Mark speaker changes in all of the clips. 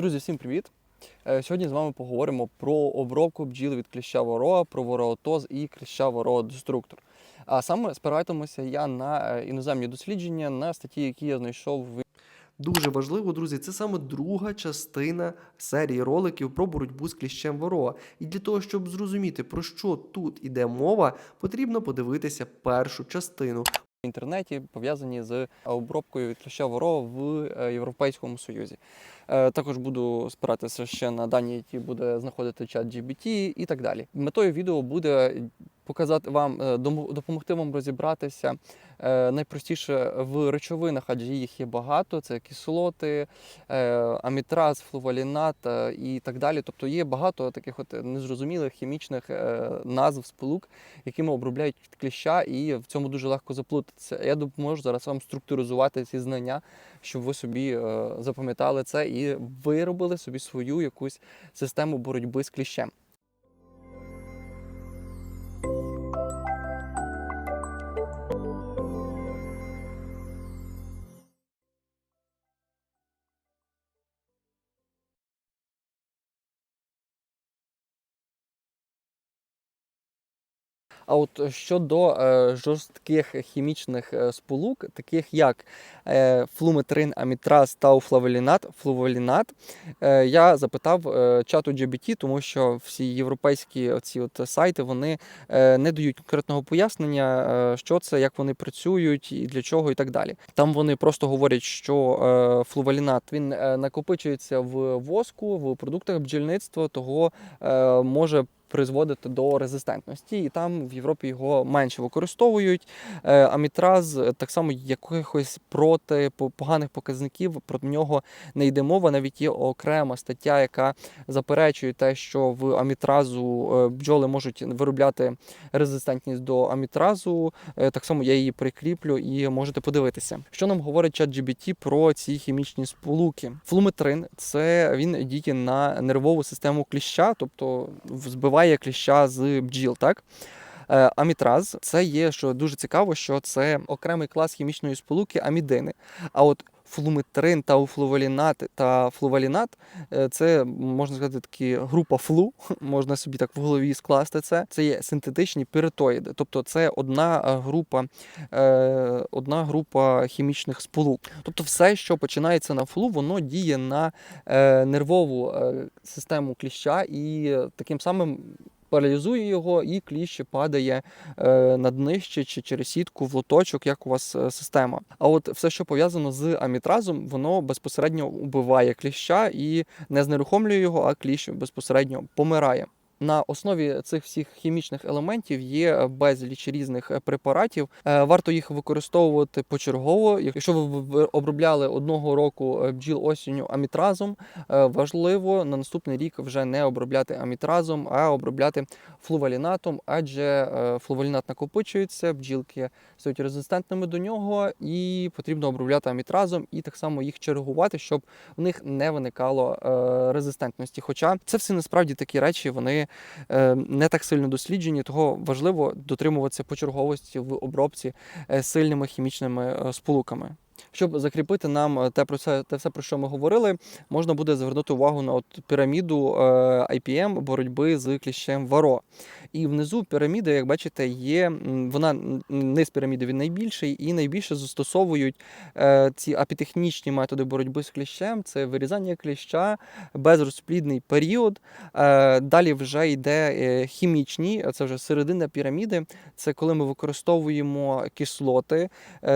Speaker 1: Друзі, всім привіт! Е, Сьогодні з вами поговоримо про обробку бджіл від кліща ворога, про вороотоз і кліща ворога деструктор. А саме спиратимуся я на е, іноземні дослідження, на статті, які я знайшов в
Speaker 2: Дуже важливо, друзі, це саме друга частина серії роликів про боротьбу з кліщем ворога. І для того, щоб зрозуміти, про що тут іде мова, потрібно подивитися першу частину.
Speaker 1: Інтернеті, пов'язані з обробкою від кліща в е, Європейському Союзі. Е, Також буду спиратися ще на дані, які буде знаходити чат GBT і так далі. Метою відео буде показати вам, е, допомогти вам розібратися е, найпростіше в речовинах, адже їх є багато. Це кислоти, е, амітраз, флувалінат і так далі. Тобто є багато таких от незрозумілих хімічних назв сполук, якими обробляють кліща, і в цьому дуже легко заплутатися. Я допоможу зараз вам структуризувати ці знання, щоб ви собі запам'ятали це і виробили собі свою якусь систему боротьби з кліщем. А от щодо е, жорстких хімічних е, сполук, таких як е, флуметрин, амітраз та уфлавелінат, флувалінат, е, я запитав чату GBT, тому що всі європейські оці от сайти вони не дають конкретного пояснення, що це, як вони працюють і для чого, і так далі. Там вони просто говорять, що флувалінат він накопичується в воску, в продуктах бджільництва, того може призводити до резистентності, і там в Європі його менше використовують. Е, Амітраз е, так само якихось проти поганих показників про нього не йде мова. Навіть є окрема стаття, яка заперечує те, що в амітразу е, бджоли можуть виробляти резистентність до амітразу. Так само я її прикріплю і можете подивитися. Що нам говорить GBT про ці хімічні сполуки? Флуметрин це він діє на нервову систему кліща, тобто збиває кліща з бджіл. Так? Е, Амітраз це є, що дуже цікаво, що це окремий клас хімічної сполуки амідини. А от флуметрин та уфлувалінат та флувалінат е, це можна сказати такі група флу, можна собі так в голові скласти це. Це є синтетичні піритоїди, тобто це одна е, група, е, одна група хімічних сполук. Тобто, все, що починається на флу, воно діє на нервову систему кліща і таким самим. Паралізує його, і кліщ падає е, на днище чи через сітку в лоточок, як у вас е, система. А от все, що пов'язано з амітразом, воно безпосередньо убиває кліща і не знерухомлює його, а кліщ безпосередньо помирає. На основі цих всіх хімічних елементів є безліч різних е, препаратів. Е, Варто їх використовувати почергово. Якщо ви обробляли одного року е, бджіл осінню амітразом, важливо на наступний рік вже не обробляти амітразом, а обробляти флувалінатом, адже флувалінат накопичується, бджілки стають резистентними до нього, і потрібно обробляти амітразом і так само їх чергувати, щоб в них не виникало резистентності. Хоча це все насправді такі речі, вони не так сильно досліджені, того важливо дотримуватися почерговості в обробці е, сильними хімічними е, сполуками. Щоб закріпити нам е, те про це, те все, про що ми говорили, можна буде звернути увагу на от піраміду е, IPM боротьби з кліщем варо. І внизу піраміди, як бачите, є вона низ піраміди він найбільший, і найбільше застосовують е, ці апітехнічні методи боротьби з кліщем: це вирізання кліща, безрозплідний період. Далі вже йде хімічні, це вже середина піраміди. Це коли ми використовуємо кислоти,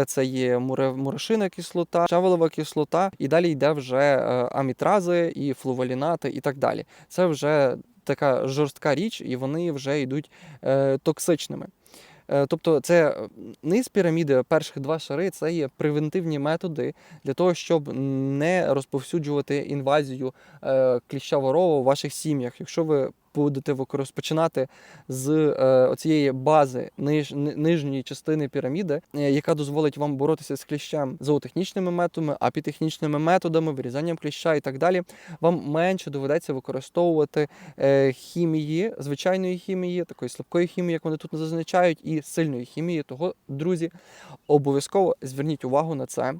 Speaker 1: це є муре- мурашина кислота, чавелова кислота, і далі йде вже е, амітрази і флувалінати, і так далі. Це вже така жорстка річ, і вони вже йдуть е, токсичними. Е, Тобто, це низ піраміди, перших два шари це є превентивні методи для того, щоб не розповсюджувати інвазію кліща ворова у ваших сім'ях. Якщо ви будете розпочинати з е, оцієї бази ниж, нижньої частини піраміди, е, яка дозволить вам боротися з кліщем зоотехнічними методами, апітехнічними методами, вирізанням кліща і так далі, вам менше доведеться використовувати е, хімії, звичайної хімії, такої слабкої хімії, як вони тут зазначають, і сильної хімії. Того, друзі, обов'язково зверніть увагу на це.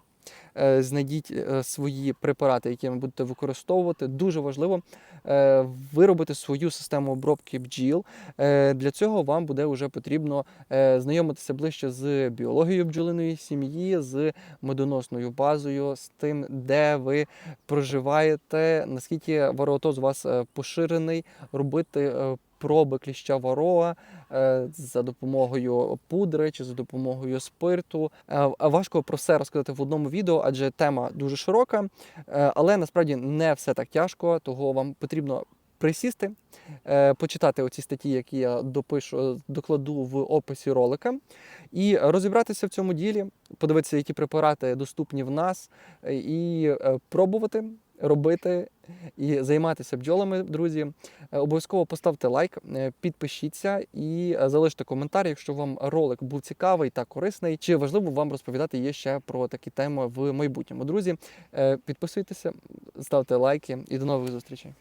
Speaker 1: Е, знайдіть е, свої препарати, які ви будете використовувати. Дуже важливо е, виробити свою систему обробки бджіл. Для цього вам буде вже потрібно знайомитися ближче з біологією бджолиної сім'ї, з медоносною базою, з тим, де ви проживаєте, наскільки вароотоз у вас поширений, робити проби кліща вароа е, за допомогою пудри чи за допомогою спирту. Е, Важко про все розказати в одному відео, адже тема дуже широка, Е, але насправді не все так тяжко, того вам потрібно присісти, почитати оці статті, які я допишу, докладу в описі ролика, і розібратися в цьому ділі, подивитися, які препарати доступні в нас, і пробувати. Робити і займатися бджолами, друзі. Е, Обов'язково поставте лайк, е, підпишіться і е, залиште коментар, якщо вам ролик був цікавий та корисний. Чи важливо вам розповідати є ще про такі теми в майбутньому. Друзі, підписуйтеся, ставте лайки і до нових зустрічей.